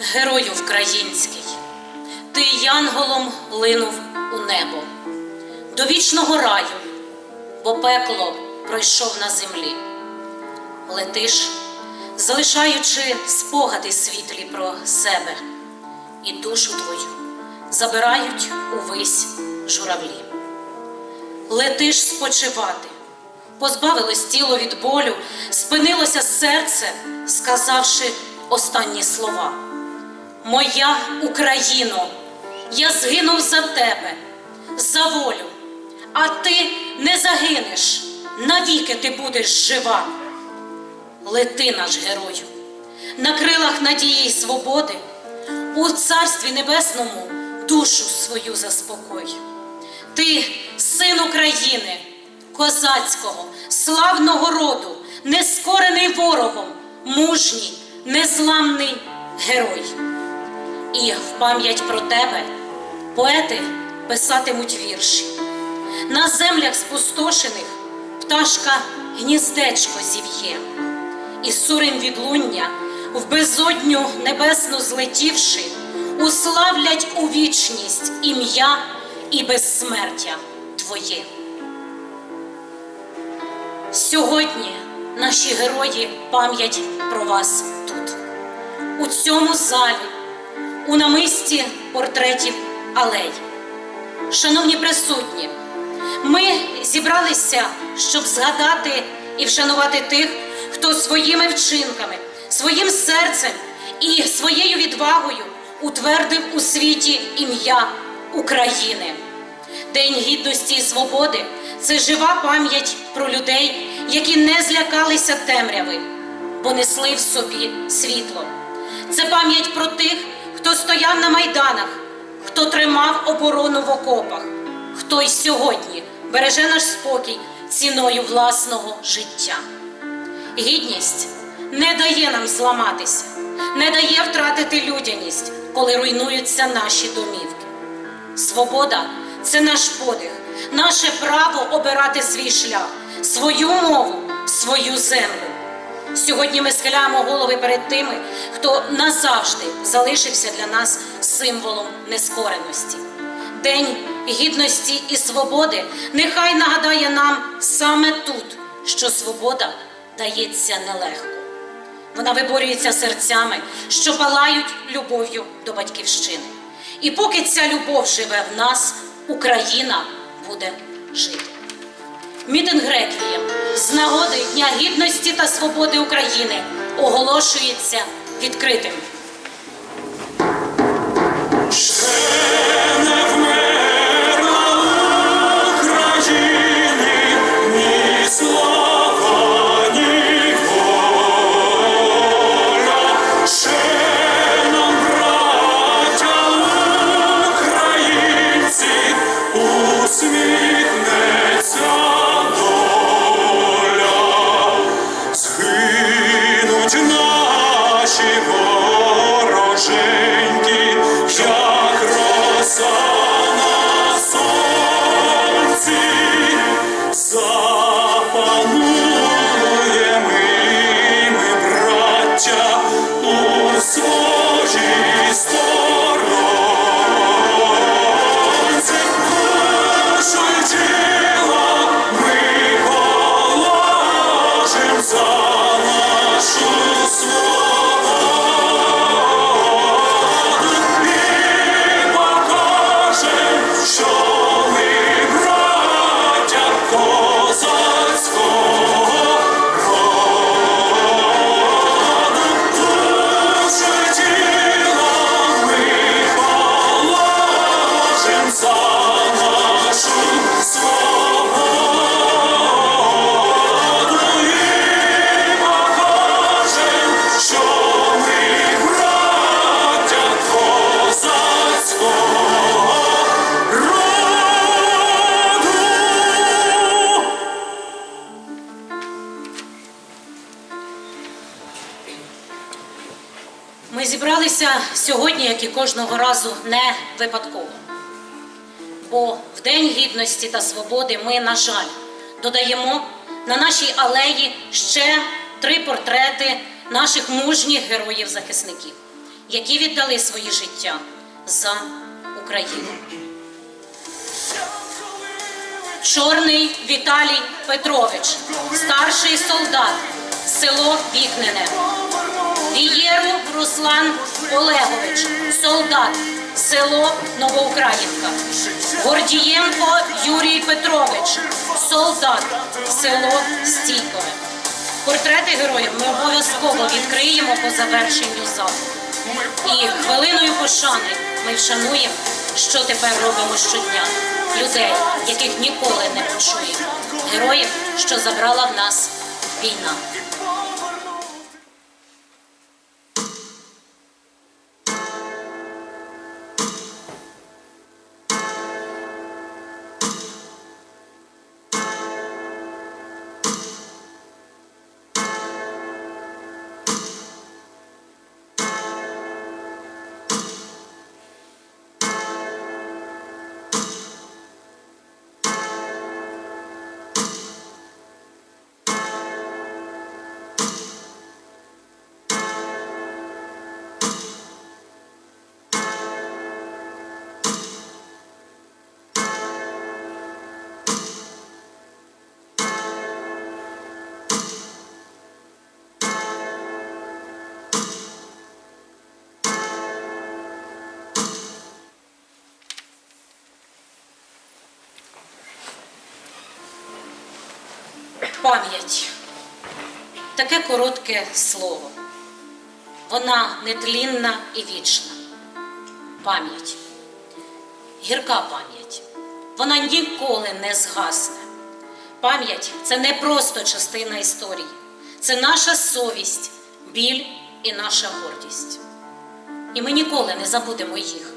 герою український, ти янголом линув у небо, до вічного раю, бо пекло пройшов на землі. Летиш, залишаючи спогади світлі про себе, і душу твою забирають увесь журавлі. Летиш спочивати, позбавилось тіло від болю, спинилося серце, сказавши останні слова. Моя Україно, я згинув за тебе, за волю, а ти не загинеш, навіки ти будеш жива. Лети наш герою, на крилах надії й свободи, у царстві небесному душу свою заспокой. Ти син України, козацького, славного роду, нескорений ворогом, мужній, незламний герой. І в пам'ять про тебе поети писатимуть вірші. На землях спустошених пташка гніздечко зів'є, і сурим відлуння в безодню небесну злетівши, уславлять у вічність ім'я і безсмертя Твоє. Сьогодні наші герої пам'ять про вас тут, у цьому залі, у намисті портретів алей. Шановні присутні, ми зібралися, щоб згадати і вшанувати тих, хто своїми вчинками, своїм серцем і своєю відвагою утвердив у світі ім'я України. День гідності і свободи це жива пам'ять про людей, які не злякалися темряви, бо несли в собі світло. Це пам'ять про тих, хто стояв на майданах, хто тримав оборону в окопах, хто й сьогодні береже наш спокій ціною власного життя. Гідність не дає нам зламатися, не дає втратити людяність, коли руйнуються наші домівки. Свобода це наш подих, наше право обирати свій шлях, свою мову, свою землю. Сьогодні ми схиляємо голови перед тими, хто назавжди залишився для нас символом нескореності. День гідності і свободи нехай нагадає нам саме тут, що свобода дається нелегко. Вона виборюється серцями, що палають любов'ю до батьківщини. І поки ця любов живе в нас, Україна буде жити. Мітинг реквієм з нагоди Дня гідності та свободи України оголошується відкритим. Не Ми зібралися сьогодні, як і кожного разу, не випадково. Бо в День гідності та свободи ми, на жаль, додаємо на нашій алеї ще три портрети наших мужніх героїв-захисників, які віддали свої життя за Україну. Чорний Віталій Петрович, старший солдат, село Вікнене. Вієру Руслан Олегович, солдат, село Новоукраїнка. Гордієнко Юрій Петрович, солдат, село Стійкове. Портрети героїв ми обов'язково відкриємо по завершенню заходу. І хвилиною пошани ми вшануємо, що тепер робимо щодня. Людей, яких ніколи не почуємо. Героїв, що забрала в нас війна. Пам'ять. Таке коротке слово. Вона нетлінна і вічна. Пам'ять. Гірка пам'ять. Вона ніколи не згасне. Пам'ять це не просто частина історії. Це наша совість, біль і наша гордість. І ми ніколи не забудемо їх,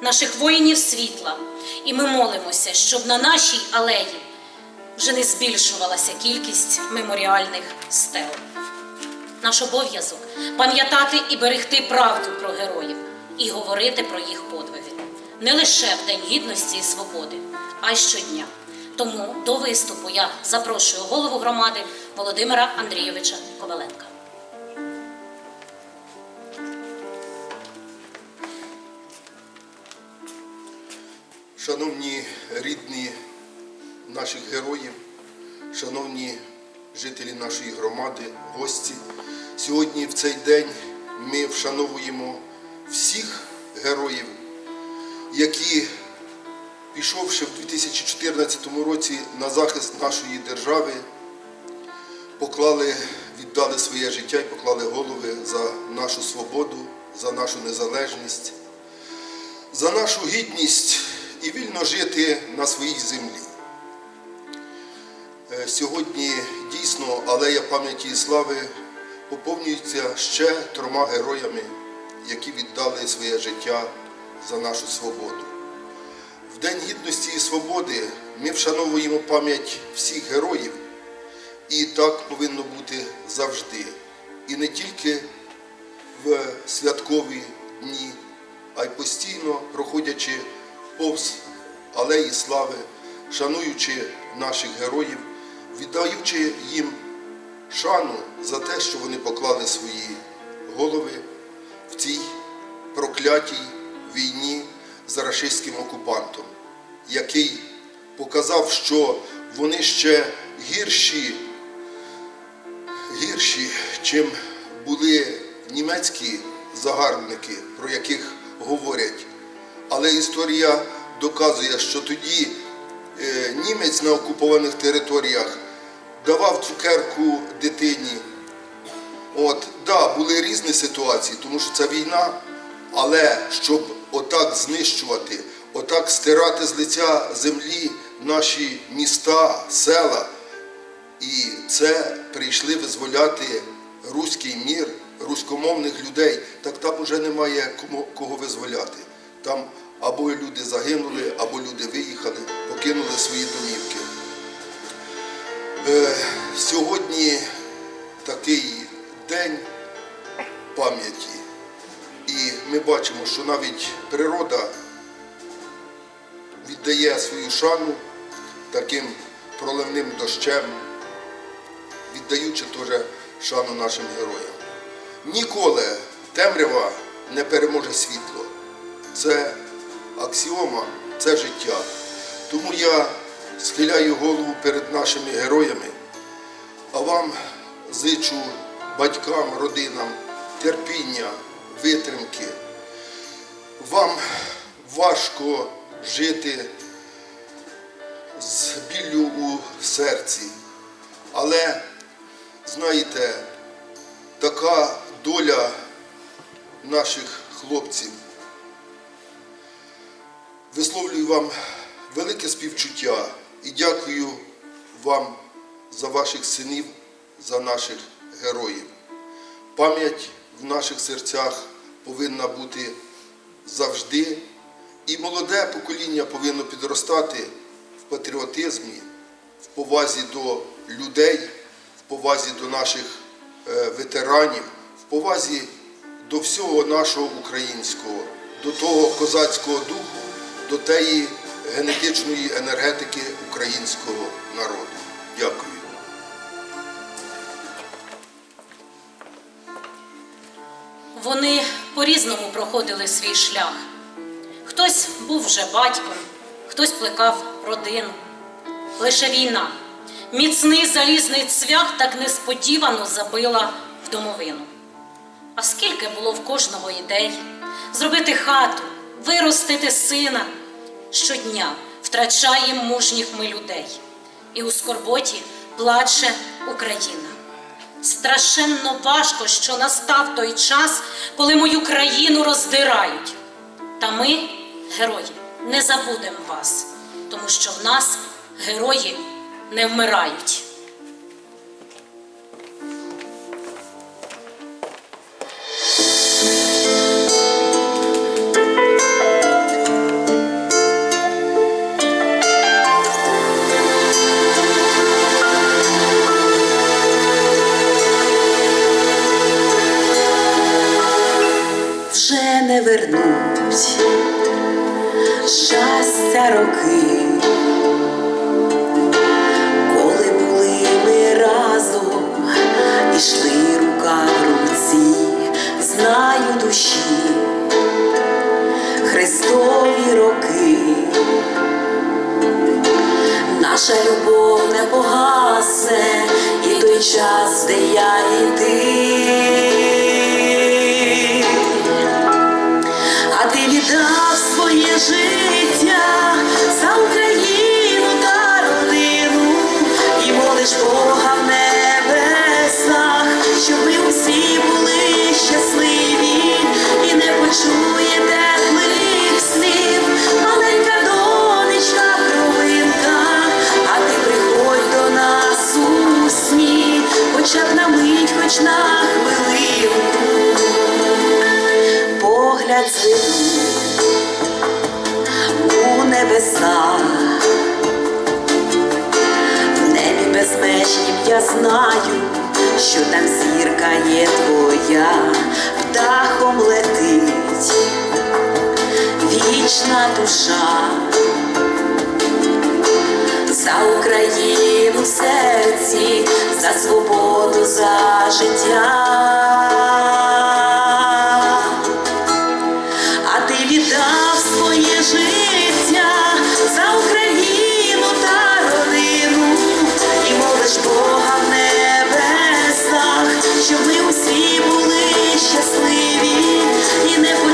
наших воїнів світла. І ми молимося, щоб на нашій алеї вже не збільшувалася кількість меморіальних стел. Наш обов'язок пам'ятати і берегти правду про героїв і говорити про їх подвиги не лише в День гідності і свободи, а й щодня. Тому до виступу я запрошую голову громади Володимира Андрійовича Коваленка. Шановні рідні наших героїв, шановні жителі нашої громади, гості, сьогодні в цей день ми вшановуємо всіх героїв, які, пішовши в 2014 році на захист нашої держави, поклали, віддали своє життя і поклали голови за нашу свободу, за нашу незалежність за нашу гідність і вільно жити на своїй землі. Е, Сьогодні дійсно алея пам'яті і слави поповнюється ще трьома героями, які віддали своє життя за нашу свободу. В День гідності і свободи ми вшановуємо пам'ять всіх героїв, і так повинно бути завжди. І не тільки в святкові дні, а й постійно проходячи повз алеї слави, шануючи наших героїв, віддаючи їм шану за те, що вони поклали свої голови в цій проклятій війні з рашистським окупантом, який показав, що вони ще гірші гірші, чим були німецькі загарбники, про яких говорять. Але історія доказує, що тоді е, німець на окупованих територіях давав цукерку дитині. От, да, були різні ситуації, тому що це війна, але щоб отак знищувати, отак стирати з лиця землі наші міста, села, і це прийшли визволяти руський мір, руськомовних людей. Так там уже немає кому, кого визволяти. Там або люди загинули, або люди виїхали, покинули свої домівки. Е, сьогодні такий день пам'яті. І ми бачимо, що навіть природа віддає свою шану таким проливним дощем, віддаючи теж шану нашим героям. Ніколи темрява не переможе світло. Це аксіома, це життя. Тому я схиляю голову перед нашими героями, а вам зичу батькам, родинам терпіння, витримки. Вам важко жити з біллю у серці, але знаєте, така доля наших хлопців. Висловлюю вам велике співчуття і дякую вам за ваших синів, за наших героїв. Пам'ять в наших серцях повинна бути завжди, і молоде покоління повинно підростати в патріотизмі, в повазі до людей, в повазі до наших е, ветеранів, в повазі до всього нашого українського, до того козацького духу, до тієї генетичної енергетики українського народу. Дякую. Вони по-різному проходили свій шлях. Хтось був вже батьком, хтось плекав родину. Лише війна, міцний залізний цвях так несподівано забила в домовину. А скільки було в кожного ідей зробити хату, виростити сина. Щодня втрачаємо мужніх ми людей, і у скорботі плаче Україна. Страшенно важко, що настав той час, коли мою країну роздирають. Та ми, герої, не забудемо вас, тому що в нас герої не вмирають. Роки, коли були ми разом, ішли рука в руці, знаю душі, Христові роки, наша любов не погасне, і той час, де я і ти. А ти віддав своє життя і молиш Бога в небесах, щоб ми усі були щасливі і не почує теплих слів. Маленька донечка, кровинка, а ти приходь до нас у сні, хоча б на мить, хоч на хвилину погляд зверну у небеса, небі я знаю, що там зірка є твоя, птахом летить вічна душа. За Україну в серці, за свободу, за життя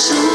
і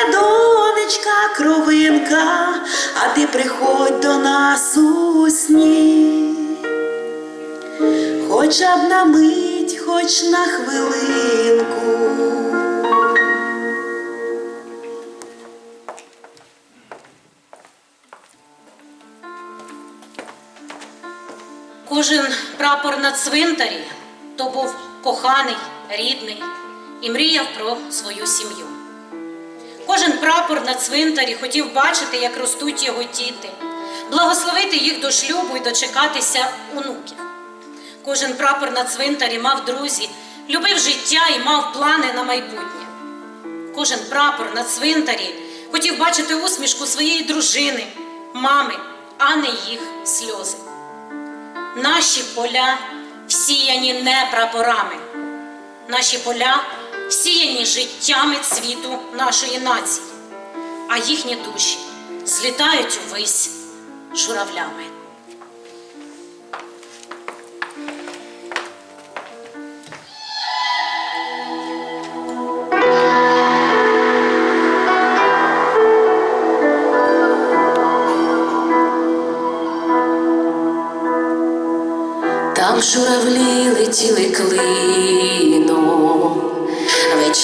моя донечка, кровинка, а ти приходь до нас у сні, хоча б на мить, хоч на хвилинку. Кожен прапор на цвинтарі то був коханий, рідний і мріяв про свою сім'ю. Кожен прапор на цвинтарі хотів бачити, як ростуть його діти, благословити їх до шлюбу і дочекатися онуків. Кожен прапор на цвинтарі мав друзі, любив життя і мав плани на майбутнє. Кожен прапор на цвинтарі хотів бачити усмішку своєї дружини, мами, а не їх сльози. Наші поля всіяні не прапорами, наші поля всіяні життями цвіту нашої нації, а їхні душі злітають увесь журавлями. Там журавлі летіли клином,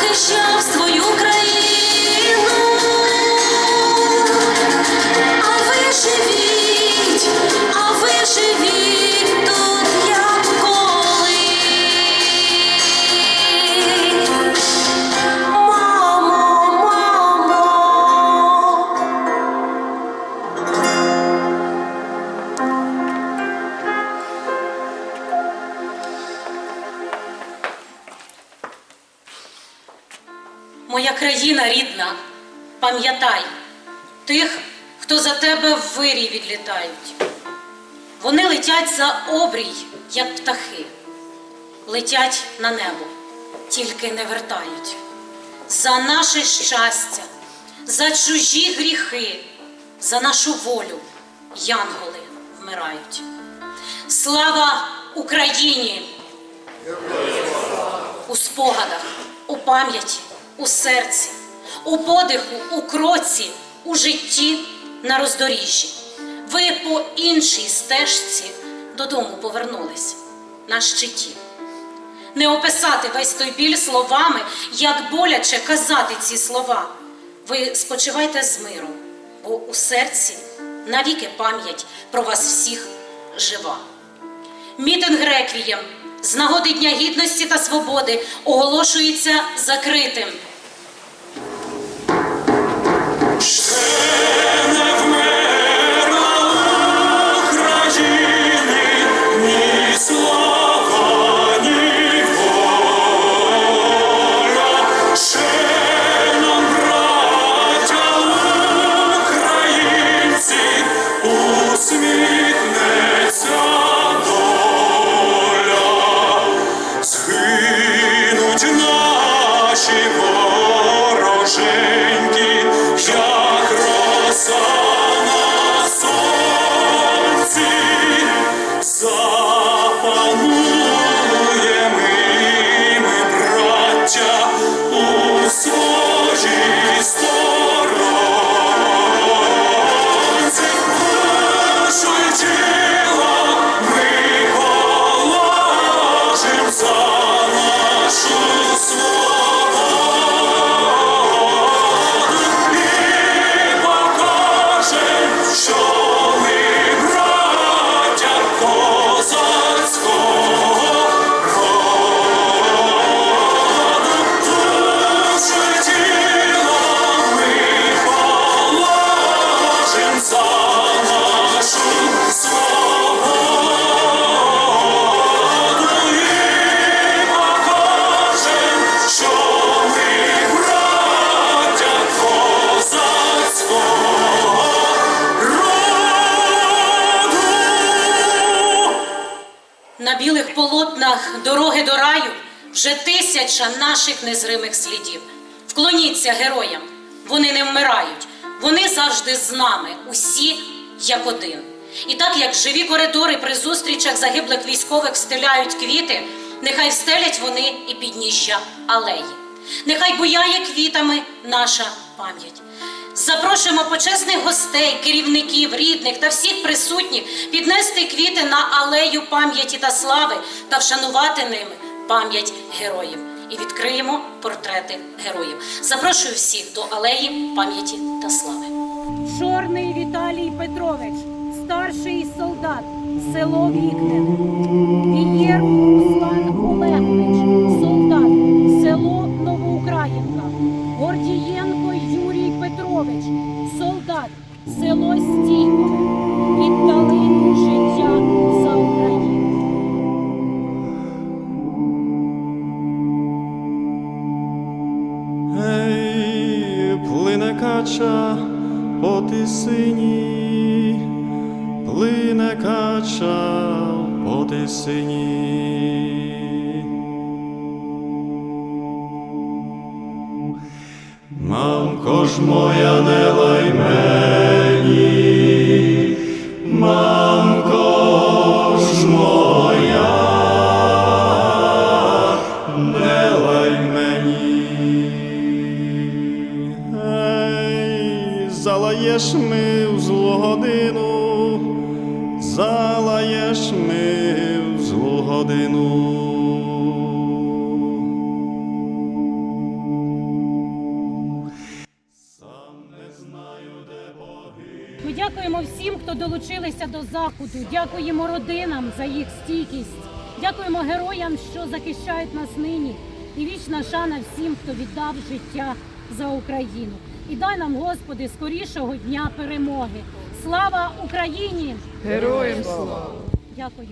захищав свою країну. Тебе в вирій відлітають. Вони летять за обрій, як птахи, летять на небо, тільки не вертають. За наше щастя, за чужі гріхи, за нашу волю янголи вмирають. Слава Україні! У спогадах, у пам'яті, у серці, у подиху, у кроці, у житті на роздоріжжі. Ви по іншій стежці додому повернулись на щиті. Не описати весь той біль словами, як боляче казати ці слова. Ви спочивайте з миром, бо у серці навіки пам'ять про вас всіх жива. Мітинг реквієм з нагоди Дня гідності та свободи оголошується закритим. Білих полотнах дороги до раю вже тисяча наших незримих слідів. Вклоніться героям, вони не вмирають, вони завжди з нами, усі як один. І так як живі коридори при зустрічах загиблих військових встиляють квіти, нехай встелять вони і підніжжя алеї. Нехай буяє квітами наша пам'ять. Запрошуємо почесних гостей, керівників, рідних та всіх присутніх піднести квіти на алею пам'яті та слави та вшанувати ними пам'ять героїв. І відкриємо портрети героїв. Запрошую всіх до алеї пам'яті та слави. Чорний Віталій Петрович, старший солдат, село Вікне. По заходу. Дякуємо родинам за їх стійкість. Дякуємо героям, що захищають нас нині. І вічна шана всім, хто віддав життя за Україну. І дай нам, Господи, скорішого дня перемоги. Слава Україні! Героям слава! Дякую.